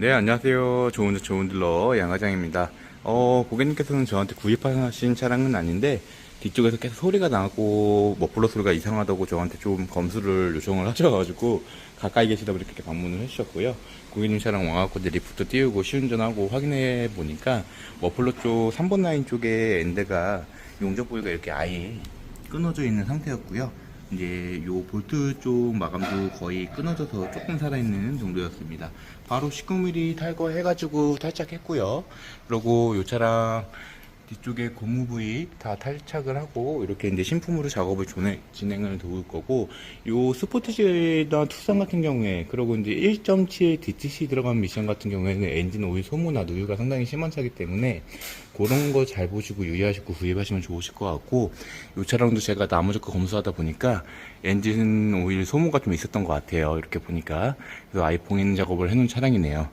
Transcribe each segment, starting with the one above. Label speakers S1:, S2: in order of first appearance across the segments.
S1: 네, 안녕하세요. 좋은 차 좋은 딜러 양화장입니다. 어, 고객님께서는 저한테 구입하신 차량은 아닌데 뒤쪽에서 계속 소리가 나고 머플러 소리가 이상하다고 저한테 좀 검수를 요청을 하셔가지고 가까이 계시다 보니 이렇게 방문을 해주셨고요. 고객님 차량 와갖고 이제 리프트 띄우고 시운전하고 확인해 보니까 머플러 쪽 3번 라인 쪽에 엔드가 용접 부위가 이렇게 아예 끊어져 있는 상태였고요. 이제 요 볼트 쪽 마감도 거의 끊어져서 조금 살아있는 정도였습니다. 바로 19mm 탈거해가지고 탈착했고요. 그리고 요 차량 뒤쪽에 고무 부위 다 탈착을 하고 이렇게 이제 신품으로 작업을 조내- 진행을 도울 거고 요 스포티지나 투싼 같은 경우에 그리고 이제 1.7 DTC 들어간 미션 같은 경우에는 엔진 오일 소모나 누유가 상당히 심한 차기 때문에 그런 거 잘 보시고 유의하시고 구입하시면 좋으실 것 같고 이 차량도 제가 나머지 거 검수하다 보니까 엔진 오일 소모가 좀 있었던 것 같아요. 이렇게 보니까. 그래서 아이폰인 작업을 해놓은 차량이네요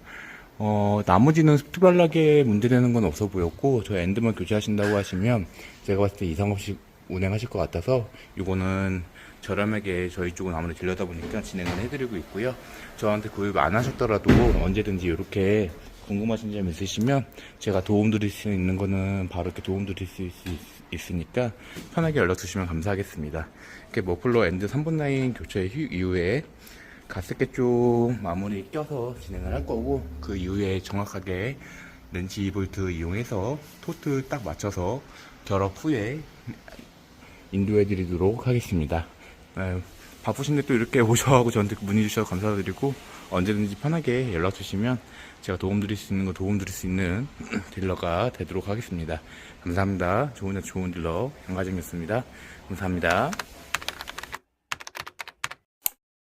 S1: 어, 나머지는 특별하게 문제되는 건 없어 보였고, 저 엔드만 교체하신다고 하시면, 제가 봤을 때 이상 없이 운행하실 것 같아서, 이거는 저렴하게 저희 쪽은 아무래도 딜러다 보니까 진행을 해드리고 있고요. 저한테 구입 안 하셨더라도 언제든지 이렇게 궁금하신 점 있으시면, 제가 도움 드릴 수 있는 거는 바로 이렇게 도움 드릴 수 있, 으니까 편하게 연락 주시면 감사하겠습니다. 이렇게 머플러 엔드 3분 라인 교체 후- 이후에 가스켓 쪽 마무리 껴서 진행을 할 거고 그 이후에 정확하게 렌치 볼트 이용해서 토트 딱 맞춰서 결합 후에 인도해 드리도록 하겠습니다. 네, 바쁘신데 또 이렇게 오셔가지고 저한테 문의 주셔서 감사드리고 언제든지 편하게 연락 주시면 제가 도움 드릴 수 있는 거 도움 드릴 수 있는 딜러가 되도록 하겠습니다. 감사합니다. 좋은 날 좋은 딜러 양가정이었습니다. 감사합니다.